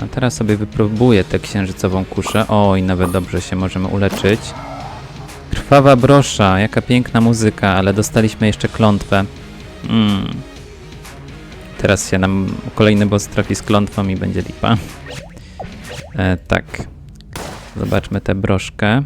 A teraz sobie wypróbuję tę księżycową kuszę. O, i nawet dobrze się możemy uleczyć. Krwawa brosza, jaka piękna muzyka, ale dostaliśmy jeszcze klątwę. Mm. Teraz się nam kolejny boss trafi z klątwą i będzie lipa. E, tak. Zobaczmy tę broszkę.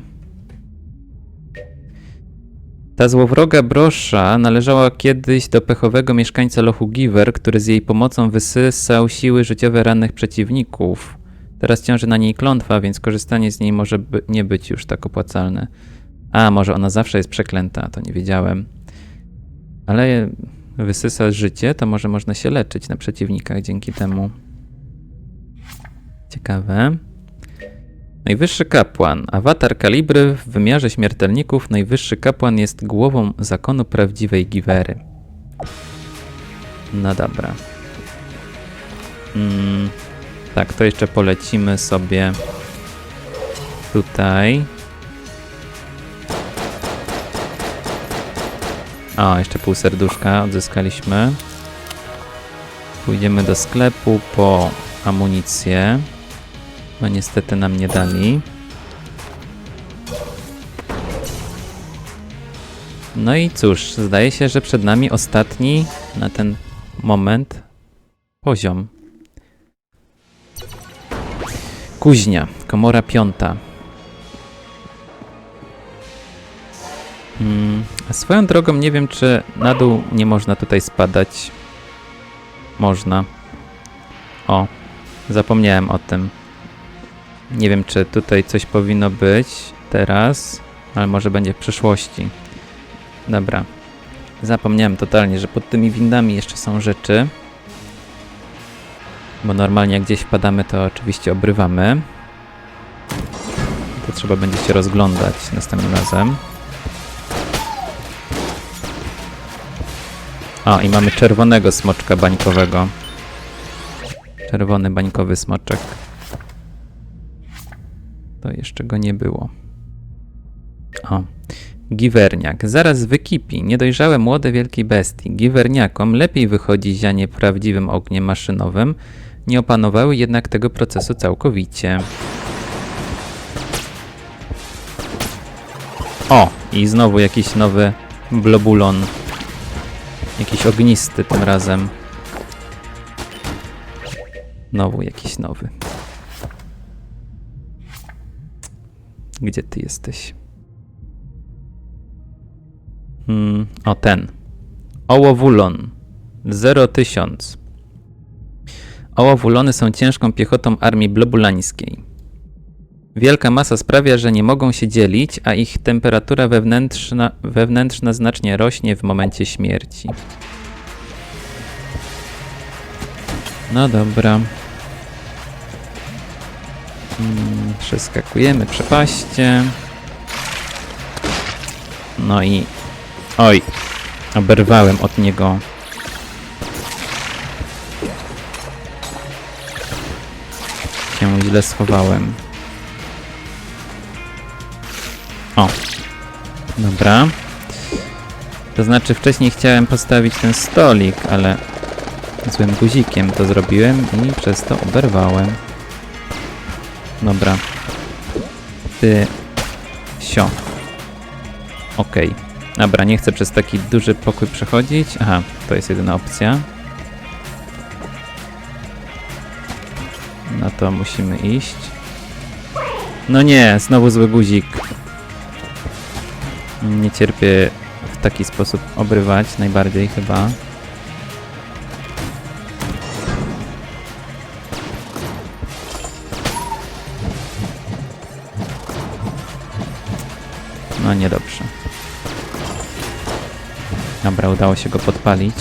Ta złowroga brosza należała kiedyś do pechowego mieszkańca lochu Giver, który z jej pomocą wysysał siły życiowe rannych przeciwników. Teraz ciąży na niej klątwa, więc korzystanie z niej może by nie być już tak opłacalne. A, może ona zawsze jest przeklęta, to nie wiedziałem. Ale wysysa życie, to może można się leczyć na przeciwnikach dzięki temu. Ciekawe. Najwyższy kapłan. Awatar kalibry w wymiarze śmiertelników. Najwyższy kapłan jest głową zakonu prawdziwej Givery. No dobra. Mm, tak, to jeszcze polecimy sobie tutaj. O, jeszcze pół serduszka odzyskaliśmy. Pójdziemy do sklepu po amunicję. No niestety nam nie dali. No i cóż, zdaje się, że przed nami ostatni na ten moment poziom. Kuźnia, komora piąta. Mm, a swoją drogą nie wiem, czy na dół nie można tutaj spadać. Można. O, zapomniałem o tym. Nie wiem, czy tutaj coś powinno być teraz, ale może będzie w przyszłości. Dobra. Zapomniałem totalnie, że pod tymi windami jeszcze są rzeczy. Bo normalnie jak gdzieś wpadamy, to oczywiście obrywamy. To trzeba będzie się rozglądać następnym razem. O, i mamy czerwonego smoczka bańkowego. Czerwony bańkowy smoczek. To jeszcze go nie było. O. Giwerniak. Zaraz wykipi. Niedojrzałe młode wielkiej bestii. Giwerniakom lepiej wychodzi zianie prawdziwym ogniem maszynowym. Nie opanowały jednak tego procesu całkowicie. O! I znowu jakiś nowy blobulon. Jakiś ognisty tym razem. Znowu jakiś nowy. Gdzie ty jesteś? Hmm, o ten. Ołowulon. 0000. Ołowulony są ciężką piechotą armii blobulańskiej. Wielka masa sprawia, że nie mogą się dzielić, a ich temperatura wewnętrzna, wewnętrzna znacznie rośnie w momencie śmierci. No dobra. Mm, Przeskakujemy przepaście. No i... Oj! Oberwałem od niego. Się źle schowałem. O! Dobra. To znaczy wcześniej chciałem postawić ten stolik, ale złym guzikiem to zrobiłem i przez to oberwałem. Dobra. Ty. Sio. Okej. Dobra, nie chcę przez taki duży pokój przechodzić. Aha, to jest jedyna opcja. No to musimy iść. No nie, znowu zły guzik. Nie cierpię w taki sposób obrywać, najbardziej chyba. No niedobrze. Dobra, udało się go podpalić.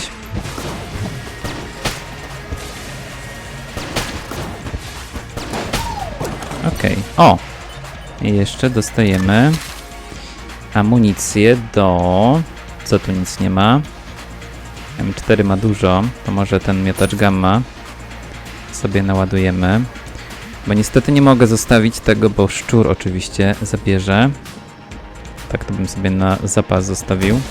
Okej. O! I jeszcze dostajemy amunicję do... Co tu nic nie ma? M4 ma dużo, to może ten miotacz gamma sobie naładujemy. Bo niestety nie mogę zostawić tego, bo szczur oczywiście zabierze. Tak to bym sobie na zapas zostawił.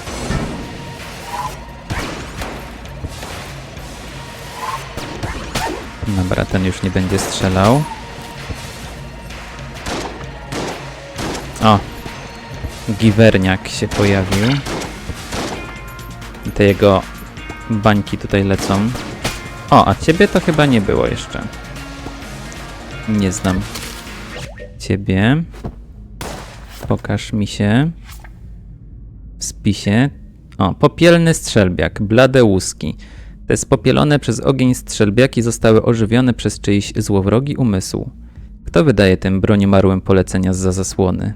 Dobra, ten już nie będzie strzelał. O! Giwerniak się pojawił. I te jego bańki tutaj lecą. O, a ciebie to chyba nie było jeszcze. Nie znam ciebie. Pokaż mi się. W spisie. O, popielny strzelbiak, blade łuski. Te spopielone przez ogień strzelbiaki zostały ożywione przez czyjś złowrogi umysł. Kto wydaje tym broniumarłym polecenia za zasłony?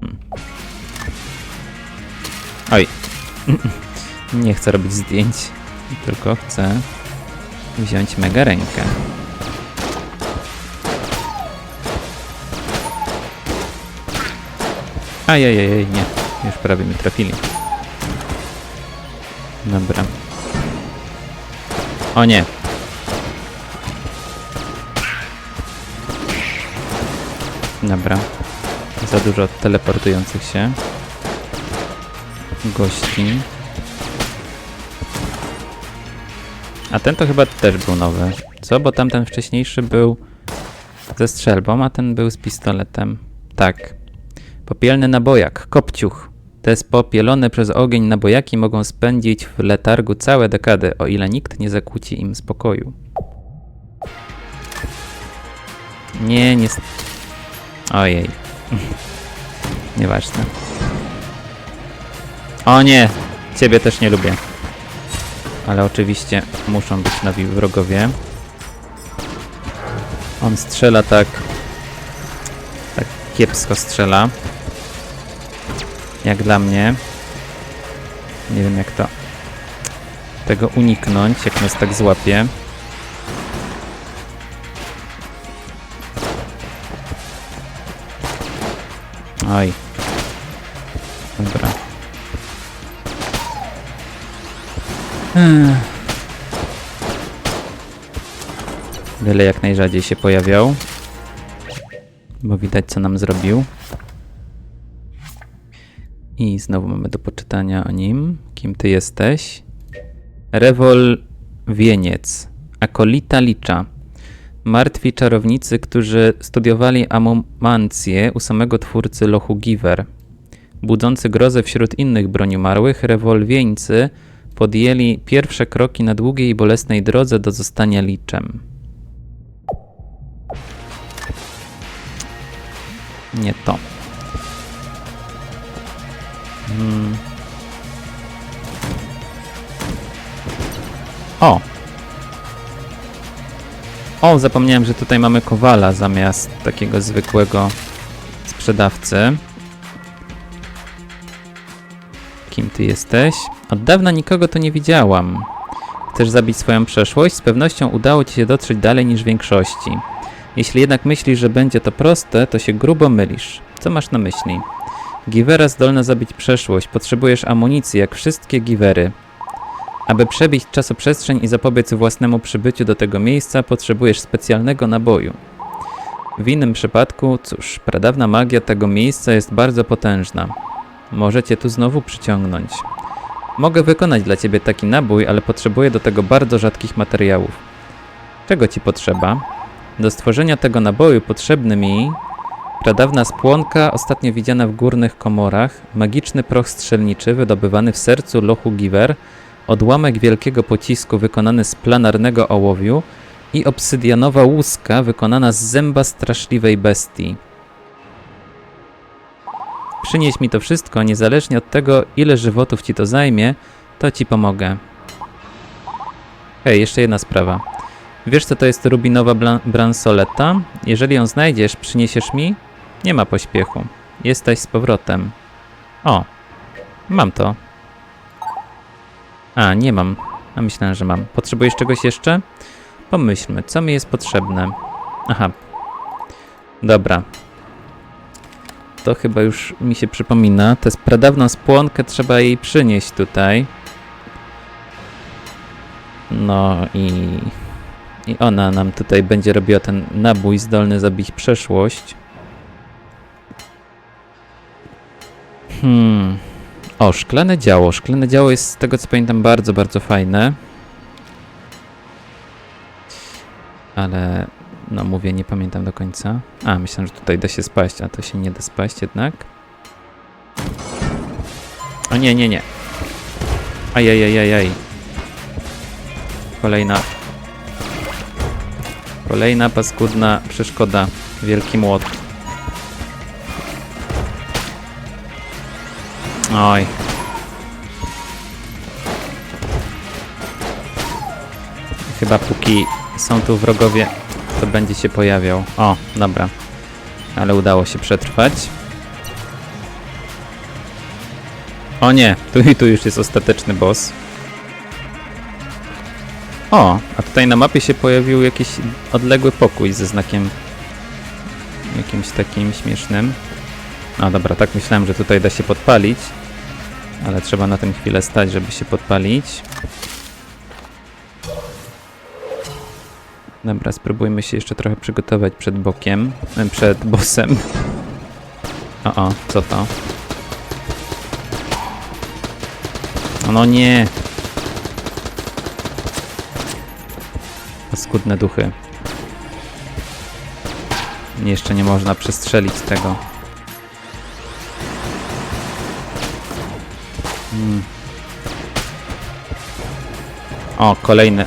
Hmm. Oj. Nie chcę robić zdjęć, tylko chcę wziąć mega rękę. Ajajaj, nie. Już prawie mi trafili. Dobra. O nie. Dobra. Za dużo teleportujących się gości. A ten to chyba też był nowy. Co? Bo tamten wcześniejszy był ze strzelbą, a ten był z pistoletem. Tak. Popielny nabojak, kopciuch. Te spopielone przez ogień nabojaki mogą spędzić w letargu całe dekady, o ile nikt nie zakłóci im spokoju. Nie, nie... Ojej. Nieważne. O nie! Ciebie też nie lubię. Ale oczywiście muszą być nowi wrogowie. On strzela tak... Tak kiepsko strzela. Jak dla mnie. Nie wiem jak to... Tego uniknąć, jak nas tak złapie. Oj. Dobra. Ech. Byle jak najrzadziej się pojawiał. Bo widać co nam zrobił. I znowu mamy do poczytania o nim. Kim ty jesteś? Rewol Wieniec. Akolita Licza. Martwi czarownicy, którzy studiowali amomancję u samego twórcy lochu Giver. Budzący grozę wśród innych broniumarłych, rewolwieńcy podjęli pierwsze kroki na długiej i bolesnej drodze do zostania liczem. Nie to. Hmm. O! O, zapomniałem, że tutaj mamy kowala zamiast takiego zwykłego sprzedawcy. Kim ty jesteś? Od dawna nikogo tu nie widziałam. Chcesz zabić swoją przeszłość? Z pewnością udało ci się dotrzeć dalej niż większości. Jeśli jednak myślisz, że będzie to proste, to się grubo mylisz. Co masz na myśli? Giwera zdolna zabić przeszłość. Potrzebujesz amunicji, jak wszystkie giwery. Aby przebić czasoprzestrzeń i zapobiec własnemu przybyciu do tego miejsca, potrzebujesz specjalnego naboju. W innym przypadku, cóż, pradawna magia tego miejsca jest bardzo potężna. Może cię tu znowu przyciągnąć. Mogę wykonać dla ciebie taki nabój, ale potrzebuję do tego bardzo rzadkich materiałów. Czego ci potrzeba? Do stworzenia tego naboju potrzebny mi pradawna spłonka, ostatnio widziana w górnych komorach, magiczny proch strzelniczy wydobywany w sercu lochu Giver, odłamek wielkiego pocisku wykonany z planarnego ołowiu i obsydianowa łuska wykonana z zęba straszliwej bestii. Przynieś mi to wszystko, niezależnie od tego, ile żywotów ci to zajmie, to ci pomogę. Hej, jeszcze jedna sprawa. Wiesz, co to jest rubinowa bransoleta? Jeżeli ją znajdziesz, przyniesiesz mi? Nie ma pośpiechu. Jesteś z powrotem. O, mam to. A, nie mam. A myślałem, że mam. Potrzebujesz czegoś jeszcze? Pomyślmy, co mi jest potrzebne. Aha. Dobra. To chyba już mi się przypomina. Tę pradawną spłonkę trzeba jej przynieść tutaj. No i... I ona nam tutaj będzie robiła ten nabój zdolny zabić przeszłość. Hmm. O, szklane działo. Szklane działo jest z tego co pamiętam bardzo, bardzo fajne. Ale no mówię, nie pamiętam do końca. A, myślałem, że tutaj da się spaść, a to się nie da spaść jednak. O nie, nie, nie. Ajajajajaj. Kolejna. Kolejna paskudna przeszkoda. Wielki młot. Oj. Chyba póki są tu wrogowie, to będzie się pojawiał. O, dobra. Ale udało się przetrwać. O nie, tu i tu już jest ostateczny boss. O, a tutaj na mapie się pojawił jakiś odległy pokój ze znakiem jakimś takim śmiesznym. No dobra, tak myślałem, że tutaj da się podpalić, ale trzeba na tym chwilę stać, żeby się podpalić. Dobra, spróbujmy się jeszcze trochę przygotować przed bokiem, em, przed bossem. O, o, co to? No nie! Paskudne duchy. Jeszcze nie można przestrzelić tego. Mm. O, kolejny.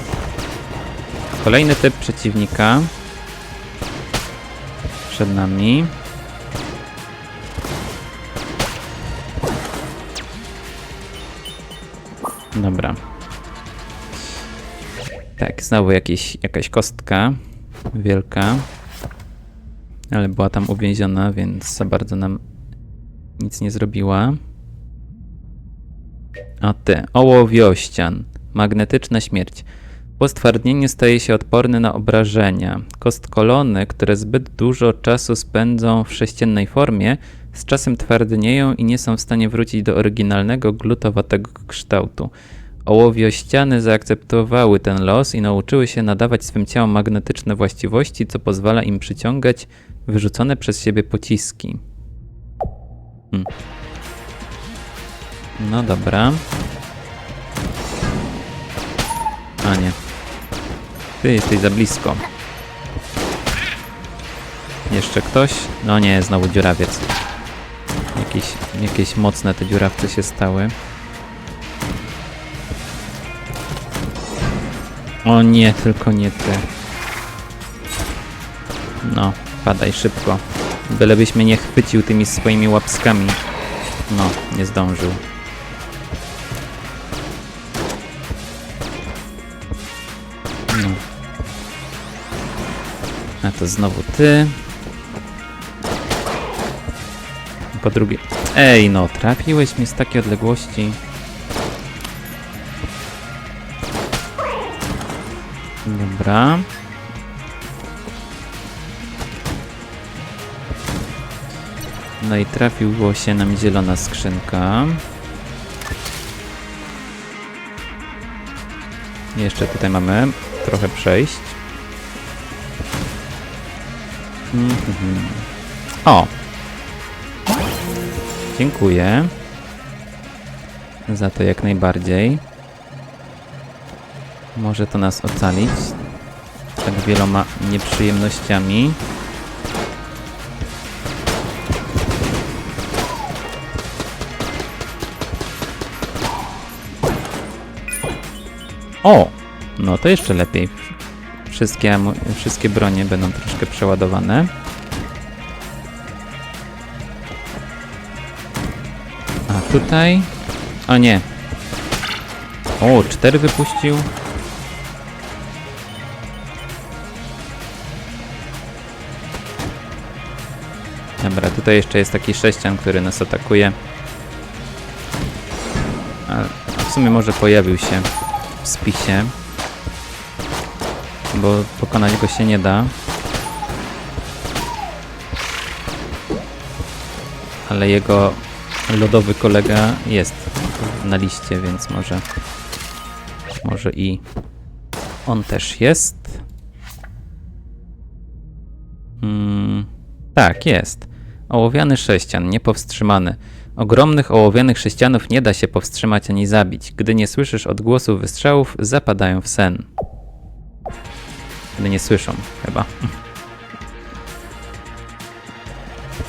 Kolejny typ przeciwnika. Przed nami. Dobra. Tak, znowu jakieś, jakaś kostka wielka. Ale była tam uwięziona, więc za bardzo nam nic nie zrobiła. A ty, ołowiościan. Magnetyczna śmierć. Po stwardnieniu staje się odporny na obrażenia. Kostkolony, które zbyt dużo czasu spędzą w sześciennej formie, z czasem twardnieją i nie są w stanie wrócić do oryginalnego glutowatego kształtu. Ołowiościany zaakceptowały ten los i nauczyły się nadawać swym ciałom magnetyczne właściwości, co pozwala im przyciągać wyrzucone przez siebie pociski. Hmm. No dobra. A nie. Ty jesteś za blisko. Jeszcze ktoś? No nie, znowu dziurawiec. Jakieś, jakieś mocne te dziurawce się stały. O nie, tylko nie ty. No, padaj szybko. Bylebyś mnie nie chwycił tymi swoimi łapskami. No, nie zdążył. To znowu ty. Po drugie... Ej, no, trafiłeś mnie z takiej odległości. Dobra. No i trafiło się nam zielona skrzynka. Jeszcze tutaj mamy trochę przejść. Mhm. O! Dziękuję. Za to jak najbardziej. Może to nas ocalić. Tak wieloma nieprzyjemnościami. O! No to jeszcze lepiej. Wszystkie, wszystkie bronie będą troszkę przeładowane. A tutaj... O nie. O, cztery wypuścił. Dobra, tutaj jeszcze jest taki sześcian, który nas atakuje. A w sumie może pojawił się w spisie. Bo pokonać go się nie da. Ale jego lodowy kolega jest na liście, więc może może i on też jest. Mm, tak, jest. Ołowiany sześcian, niepowstrzymany. Ogromnych ołowianych sześcianów nie da się powstrzymać ani zabić. Gdy nie słyszysz odgłosów wystrzałów, zapadają w sen. Nie słyszą, chyba.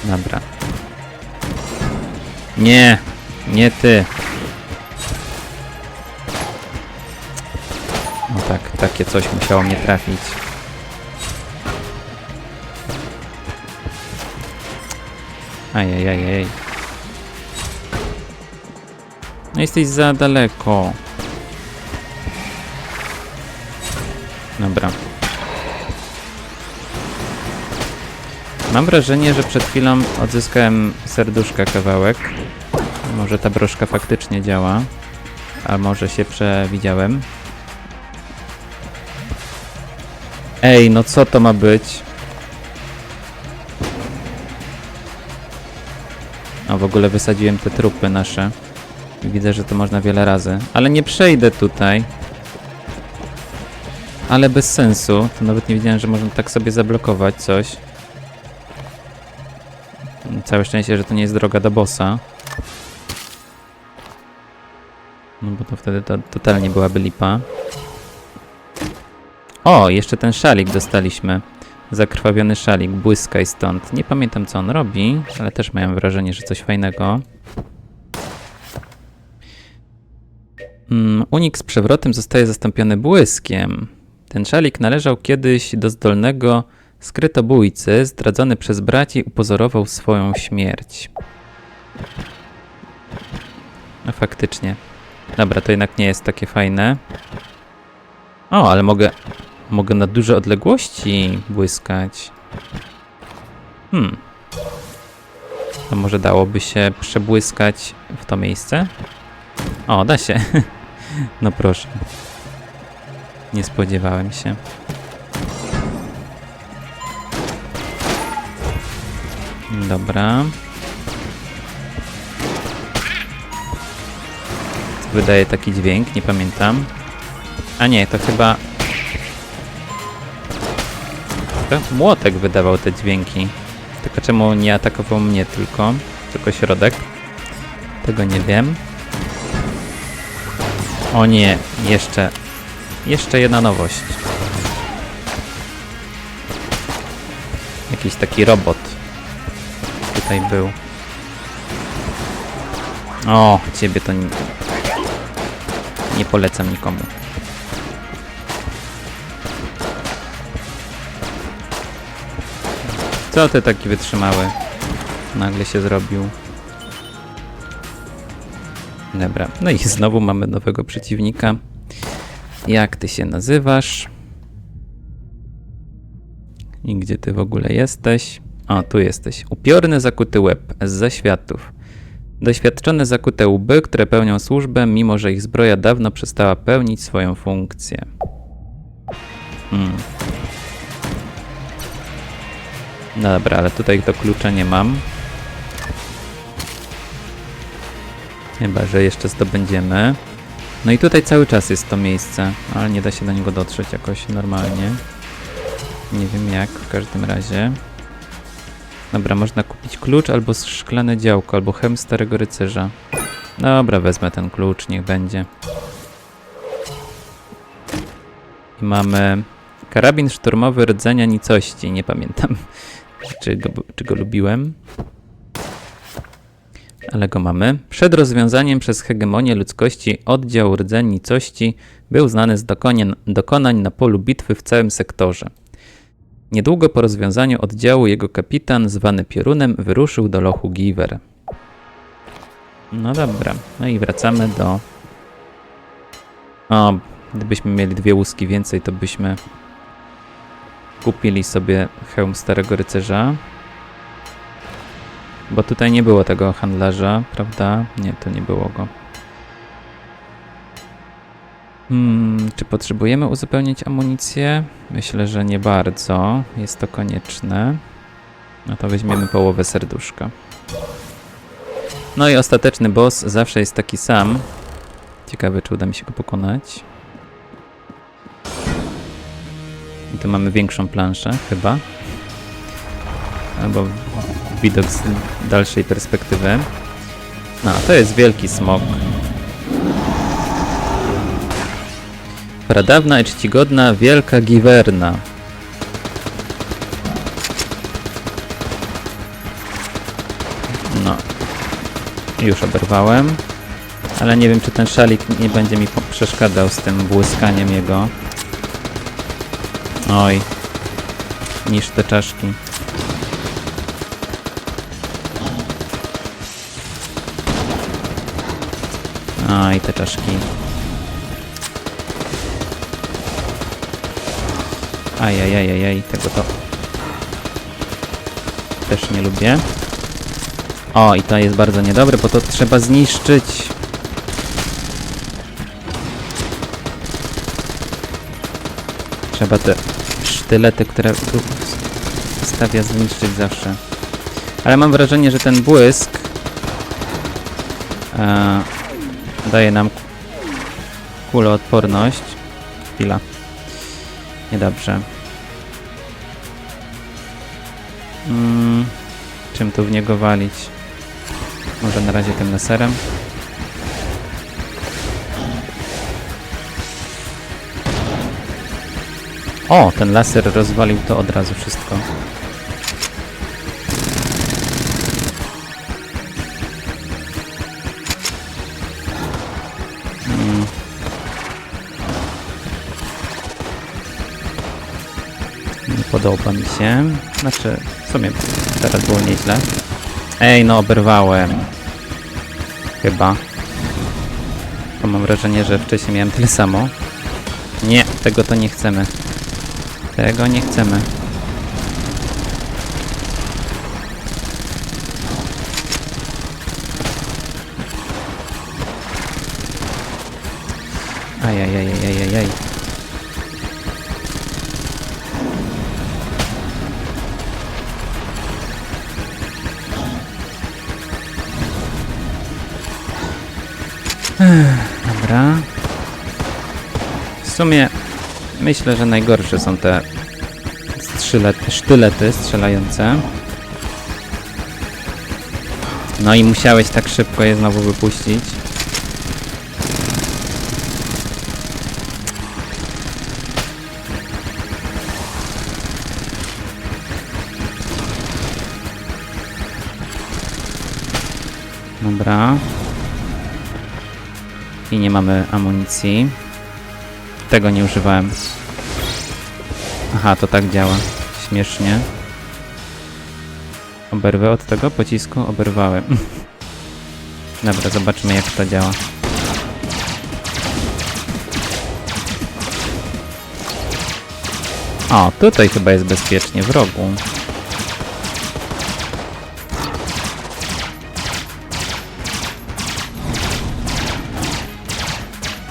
Dobra. Nie! Nie ty! No tak, takie coś musiało mnie trafić. Ajajajaj. No jesteś za daleko. Dobra. Mam wrażenie, że przed chwilą odzyskałem serduszka kawałek. Może ta broszka faktycznie działa. A może się przewidziałem. Ej, no co to ma być? A w ogóle wysadziłem te trupy nasze. Widzę, że to można wiele razy. Ale nie przejdę tutaj. Ale bez sensu. To nawet nie wiedziałem, że można tak sobie zablokować coś. Całe szczęście, że to nie jest droga do bossa. No bo to wtedy to totalnie byłaby lipa. O, jeszcze ten szalik dostaliśmy. Zakrwawiony szalik, błyskaj stąd. Nie pamiętam co on robi, ale też miałem wrażenie, że coś fajnego. Mm, unik z przewrotem zostaje zastąpiony błyskiem. Ten szalik należał kiedyś do zdolnego skrytobójcy. Zdradzony przez braci upozorował swoją śmierć. No faktycznie. Dobra, to jednak nie jest takie fajne. O, ale mogę... Mogę na duże odległości błyskać. Hmm. To może dałoby się przebłyskać w to miejsce? O, da się. No proszę. Nie spodziewałem się. Dobra. Wydaje taki dźwięk? Nie pamiętam. A nie, to chyba... To młotek wydawał te dźwięki. Tylko czemu nie atakował mnie tylko? Tylko środek? Tego nie wiem. O nie, jeszcze... Jeszcze jedna nowość. Jakiś taki robot. Tutaj był. O, ciebie to nie... Nie polecam nikomu. Co ty taki wytrzymały? Nagle się zrobił. Dobra, no i znowu mamy nowego przeciwnika. Jak ty się nazywasz? I gdzie ty w ogóle jesteś? O, tu jesteś. Upiorny zakuty łeb z zaświatów. Doświadczone zakute łby, które pełnią służbę, mimo że ich zbroja dawno przestała pełnić swoją funkcję. Hmm. No dobra, ale tutaj to klucza nie mam. Chyba, że jeszcze zdobędziemy. No i tutaj cały czas jest to miejsce, ale nie da się do niego dotrzeć jakoś normalnie. Nie wiem jak, w każdym razie. Dobra, można kupić klucz albo szklane działko, albo chem starego rycerza. Dobra, wezmę ten klucz, niech będzie. I mamy karabin szturmowy rdzenia nicości, nie pamiętam czy go, czy go lubiłem. Ale go mamy. Przed rozwiązaniem przez hegemonię ludzkości oddział rdzeń nicości był znany z dokonań na polu bitwy w całym sektorze. Niedługo po rozwiązaniu oddziału jego kapitan, zwany Piorunem, wyruszył do lochu Giver. No dobra, no i wracamy do... O, gdybyśmy mieli dwie łuski więcej, to byśmy kupili sobie hełm Starego Rycerza. Bo tutaj nie było tego handlarza, prawda? Nie, to nie było go. Hmm, czy potrzebujemy uzupełnić amunicję? Myślę, że nie bardzo. Jest to konieczne. No to weźmiemy połowę serduszka. No i ostateczny boss zawsze jest taki sam. Ciekawe, czy uda mi się go pokonać. I tu mamy większą planszę, chyba. Albo widok z dalszej perspektywy. No, to jest wielki smok. Pradawna i czcigodna Wielka Giwerna. No. Już oberwałem. Ale nie wiem, czy ten szalik nie będzie mi przeszkadzał z tym błyskaniem jego. Oj. Niż te czaszki. A, i te czaszki. Ajajajajaj, tego to też nie lubię. O, i to jest bardzo niedobre, bo to trzeba zniszczyć. Trzeba te sztylety, które tu stawia, zniszczyć zawsze. Ale mam wrażenie, że ten błysk e, daje nam kuloodporność. Chwila. Niedobrze. Mm, czym tu w niego walić? Może na razie tym laserem? O, ten laser rozwalił to od razu wszystko. Podoba mi się. Znaczy, w sumie teraz było nieźle. Ej, no oberwałem. Chyba. Bo mam wrażenie, że wcześniej miałem tyle samo. Nie, tego to nie chcemy. Tego nie chcemy. Dobra. W sumie myślę, że najgorsze są te strzylety, sztylety strzelające. No i musiałeś tak szybko je znowu wypuścić. Dobra. I nie mamy amunicji. Tego nie używałem. Aha, to tak działa. Śmiesznie. Oberwę od tego pocisku? Oberwałem. Dobra, zobaczmy jak to działa. O, tutaj chyba jest bezpiecznie, w rogu.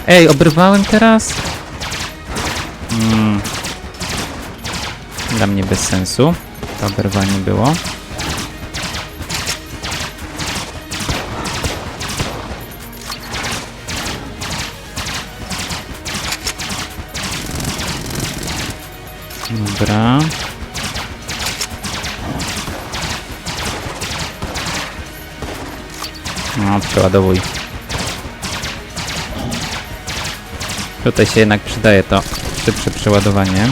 Ej, oberwałem teraz? Mm. Dla mnie bez sensu. To oberwanie było. Dobra. No, przeładowuj. Tutaj się jednak przydaje to szybsze przeładowanie,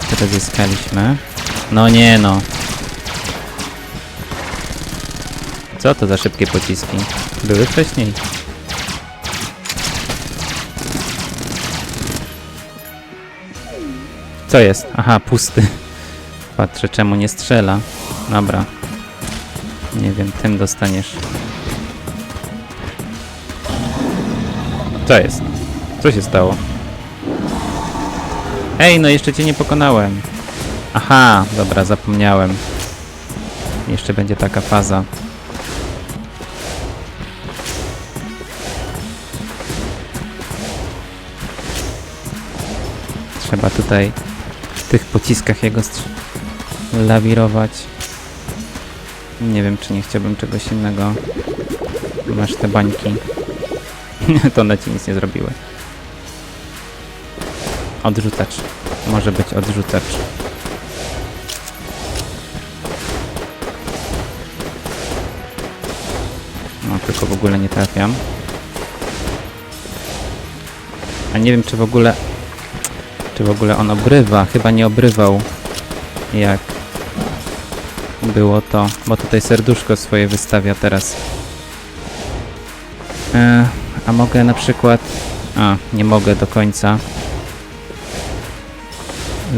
które zyskaliśmy. No nie no. Co to za szybkie pociski? Były wcześniej. Co jest? Aha, pusty. Patrzę, czemu nie strzela. Dobra. Nie wiem, tym dostaniesz. Co jest? Co się stało? Ej, no jeszcze cię nie pokonałem. Aha, dobra, zapomniałem. Jeszcze będzie taka faza. Trzeba tutaj w tych pociskach jego lawirować. Nie wiem, czy nie chciałbym czegoś innego. Masz te bańki. to one ci nic nie zrobiły. Odrzucacz. Może być odrzucacz. No, tylko w ogóle nie trafiam. A nie wiem, czy w ogóle... Czy w ogóle on obrywa? Chyba nie obrywał. Jak było to. Bo tutaj serduszko swoje wystawia teraz. E, a mogę na przykład... A, nie mogę do końca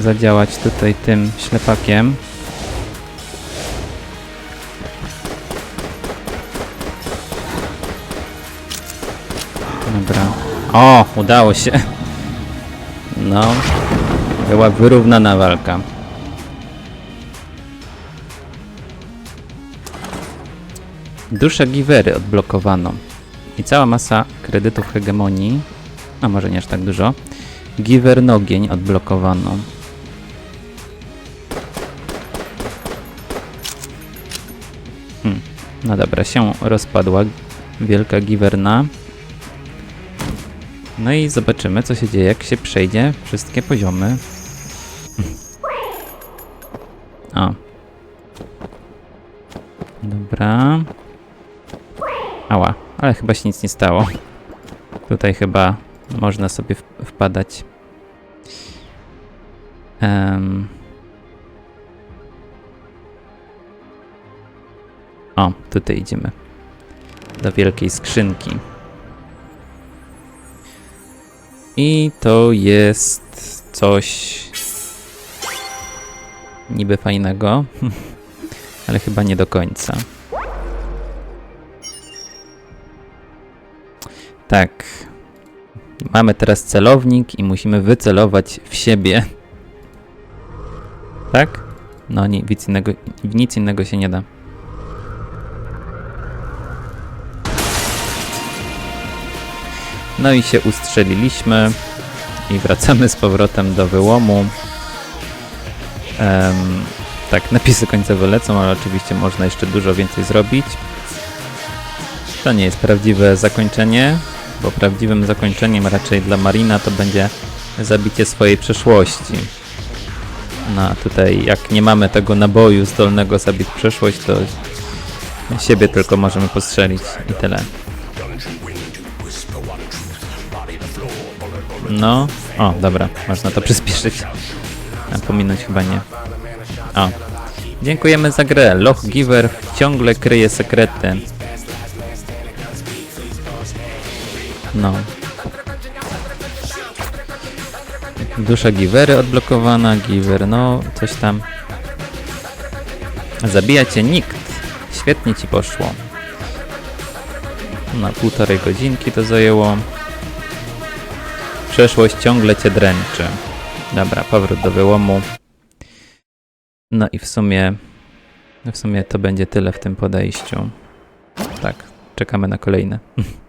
zadziałać tutaj tym ślepakiem. Dobra. O, udało się. No, była wyrównana walka. Duszę Givery odblokowano. I cała masa kredytów hegemonii, a może nie aż tak dużo, Giver Nogień odblokowano. Hmm. No dobra, się rozpadła wielka giverna. No i zobaczymy, co się dzieje, jak się przejdzie wszystkie poziomy. O. Dobra. Ała, ale chyba się nic nie stało. Tutaj chyba można sobie wpadać. Em. O, tutaj idziemy. Do wielkiej skrzynki. I to jest coś niby fajnego, ale chyba nie do końca. Tak. Mamy teraz celownik i musimy wycelować w siebie. Tak? No ni- nic innego, nic innego się nie da. No i się ustrzeliliśmy i wracamy z powrotem do wyłomu. Em, tak, napisy końcowe lecą, ale oczywiście można jeszcze dużo więcej zrobić. To nie jest prawdziwe zakończenie, bo prawdziwym zakończeniem raczej dla Marina to będzie zabicie swojej przeszłości. No a tutaj jak nie mamy tego naboju zdolnego zabić przeszłość, to siebie tylko możemy postrzelić i tyle. No, o, dobra, można to przyspieszyć. A pominąć chyba nie. O. Dziękujemy za grę. Loch Giver ciągle kryje sekrety. No. Dusza Givery odblokowana, Giver, no, coś tam. Zabija cię nikt. Świetnie ci poszło. Na półtorej godzinki to zajęło. Przeszłość ciągle cię dręczy. Dobra, powrót do wyłomu. No i w sumie, w sumie to będzie tyle w tym podejściu. Tak, czekamy na kolejne.